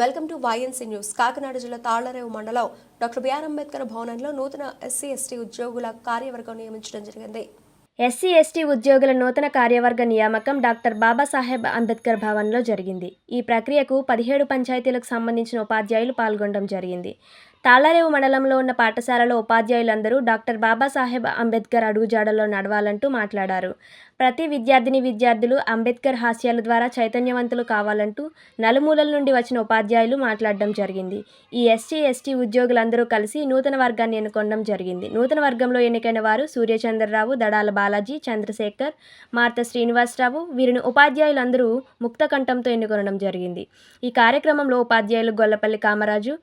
Welcome to YNC news. Kakinada జిల్లా తాళ్ళరేవు మండలం doctor BR Ambedkar భవనంలో నూతన ఎస్సీ ఎస్టీ ఉద్యోగుల కార్యవర్గం నియమించడం జరిగింది. ఎస్సీ ఎస్టీ ఉద్యోగుల నూతన కార్యవర్గ నియామకం డాక్టర్ బాబాసాహెబ్ అంబేద్కర్ భవన్లో జరిగింది. ఈ ప్రక్రియకు పదిహేడు పంచాయతీలకు సంబంధించిన ఉపాధ్యాయులు పాల్గొనడం జరిగింది. తాళ్ళరేవు మండలంలో ఉన్న పాఠశాలలో ఉపాధ్యాయులందరూ డాక్టర్ బాబాసాహెబ్ అంబేద్కర్ అడుగుజాడలో నడవాలంటూ మాట్లాడారు. ప్రతి విద్యార్థిని విద్యార్థులు అంబేద్కర్ హాస్యాల ద్వారా చైతన్యవంతులు కావాలంటూ నలుమూలల నుండి వచ్చిన ఉపాధ్యాయులు మాట్లాడడం జరిగింది. ఈ ఎస్సీ ఎస్టీ ఉద్యోగులందరూ కలిసి నూతన వర్గాన్ని ఎన్నుకోవడం జరిగింది. నూతన వర్గంలో ఎన్నికైన వారు సూర్యచంద్రరావు దడాల బాలాజీ చంద్రశేఖర్ మార్త శ్రీనివాసరావు వీరిని ఉపాధ్యాయులందరూ ముక్త కంఠంతో ఎన్నుకొనడం జరిగింది. ఈ కార్యక్రమంలో ఉపాధ్యాయులు గొల్లపల్లి కామరాజు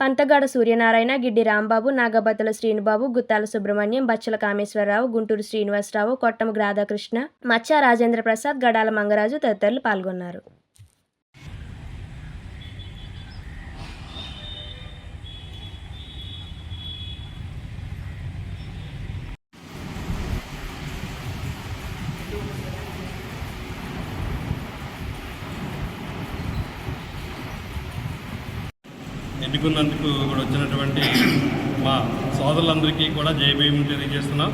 పంతగాడ సూర్యనారాయణ గిడ్డి రాంబాబు నాగబద్దల శ్రీనుబాబు గుత్తాల సుబ్రహ్మణ్యం బచ్చల కామేశ్వరరావు గుంటూరు శ్రీనివాసరావు కొట్టము రాధాకృష్ణ మచ్చా రాజేంద్ర ప్రసాద్ గడాల మంగరాజు తదితరులు పాల్గొన్నారు. ఎన్నుకున్నందుకు కూడా వచ్చినటువంటి మా సోదరులందరికీ కూడా జయభీం తెలియజేస్తున్నాం.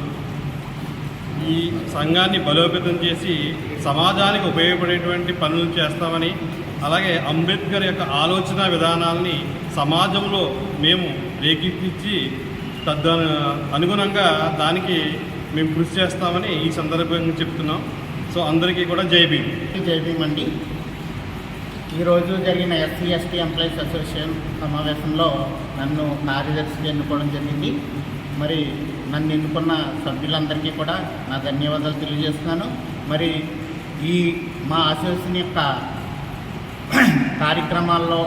ఈ సంఘాన్ని బలోపేతం చేసి సమాజానికి ఉపయోగపడేటువంటి పనులు చేస్తామని అలాగే అంబేద్కర్ యొక్క ఆలోచన విధానాలని సమాజంలో మేము రేకెత్తించి తద్ద అనుగుణంగా దానికి మేము కృషి చేస్తామని ఈ సందర్భంగా చెప్తున్నాం. సో అందరికీ కూడా జై భీమ్ జై భీమ్ అండి. ఈరోజు జరిగిన ఎస్సీ ఎస్టీ ఎంప్లాయీస్ అసోసియేషన్ సమావేశంలో నన్ను కార్యదర్శిగా ఎన్నుకోవడం జరిగింది. మరి నన్ను ఎన్నుకున్న సభ్యులందరికీ కూడా నా ధన్యవాదాలు తెలియజేస్తున్నాను. మరి ఈ మా అసోసియేషన్ యొక్క కార్యక్రమాల్లో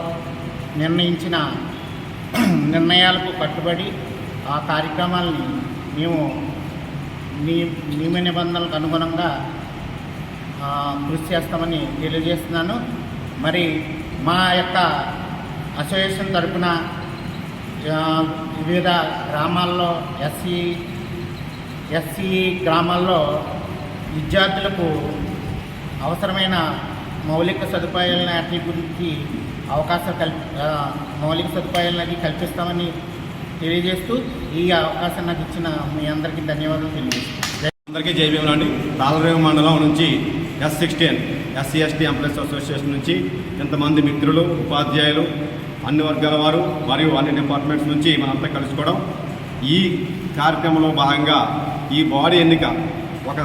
నిర్ణయించిన నిర్ణయాలకు కట్టుబడి ఆ కార్యక్రమాలని మేము నియమ నిబంధనలకు అనుగుణంగా కృషి చేస్తామని తెలియజేస్తున్నాను. మరి మా యొక్క అసోసియేషన్ తరఫున వివిధ గ్రామాల్లో ఎస్సీ ఎస్సీ గ్రామాల్లో విద్యార్థులకు అవసరమైన మౌలిక సదుపాయాలను వాటి గురించి అవకాశం కల్పి మౌలిక సదుపాయాలని కల్పిస్తామని తెలియజేస్తూ ఈ అవకాశం నాకు ఇచ్చిన మీ అందరికీ ధన్యవాదాలు తెలియజేస్తాను అందరికీ జై భీములు తాళరేవు మండలం నుంచి S sixteen SC ST employees association నుంచి ఇంతమంది మిత్రులు ఉపాధ్యాయులు అన్ని వర్గాల వారు మరియు అన్ని డిపార్ట్మెంట్స్ నుంచి మనంతా కలుసుకోవడం. ఈ కార్యక్రమంలో భాగంగా ఈ బాడీ ఎన్నిక ఒక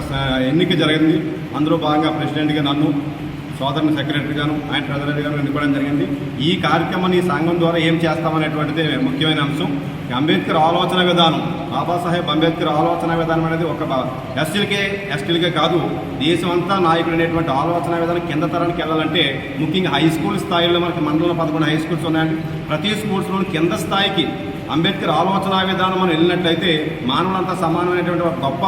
ఎన్నిక జరిగింది. అందులో భాగంగా ప్రెసిడెంట్గా నన్ను సోదరుని సెక్రటరీగాను ఆయన ట్రెజరీ ఎన్నుకోవడం జరిగింది. ఈ కార్యక్రమాన్ని ఈ సంఘం ద్వారా ఏం చేస్తామనేటువంటిది ముఖ్యమైన అంశం. అంబేద్కర్ ఆలోచన విధానం బాబాసాహెబ్ అంబేద్కర్ ఆలోచన విధానం అనేది ఒక ఎస్టీలకే ఎస్టీలకే కాదు దేశం అంతా నాయకుడు అనేటువంటి ఆలోచన విధానం కింద తరానికి వెళ్ళాలంటే ముఖ్యంగా హై స్కూల్ స్థాయిలో మనకి మండలంలో పదకొండు హై స్కూల్స్ ఉన్నాయండి. ప్రతి స్కూల్స్లో కింద స్థాయికి అంబేద్కర్ ఆలోచన విధానం మనం వెళ్ళినట్లయితే మానవులంతా సమానమైనటువంటి ఒక గొప్ప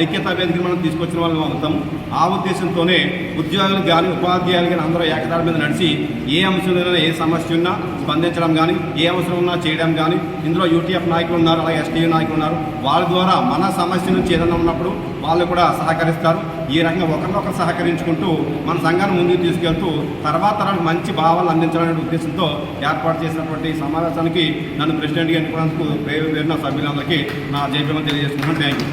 ఐక్యతా వేదిక మనం తీసుకొచ్చిన వాళ్ళని అవుతాం. ఆ ఉద్దేశంతోనే ఉద్యోగులు కానీ ఉపాధ్యాయులు కానీ అందరూ ఏకదారి మీద నడిచి ఏ అంశం ఏ సమస్య ఉన్నా స్పందించడం కానీ ఏ అవసరం ఉన్నా చేయడం కానీ ఇందులో యూటీఎఫ్ నాయకులు ఉన్నారు అలాగే ఎస్టీ నాయకులు ఉన్నారు. వాళ్ళ ద్వారా మన సమస్య నుంచి ఏదైనా ఉన్నప్పుడు వాళ్ళు కూడా సహకరిస్తారు. ఈ రకంగా ఒకరినొకరు సహకరించుకుంటూ మన సంఘాన్ని ముందుకు తీసుకెళ్తూ తర్వాత తరానికి మంచి భావాలు అందించాలనే ఉద్దేశంతో ఏర్పాటు చేసినటువంటి సమావేశానికి నన్ను ప్రెసిడెంట్గా ఎన్నుకున్నందుకు పేరు పేరున సభ్యులందరికీ నా జయప్రమ తెలియజేస్తున్నాను. Thank you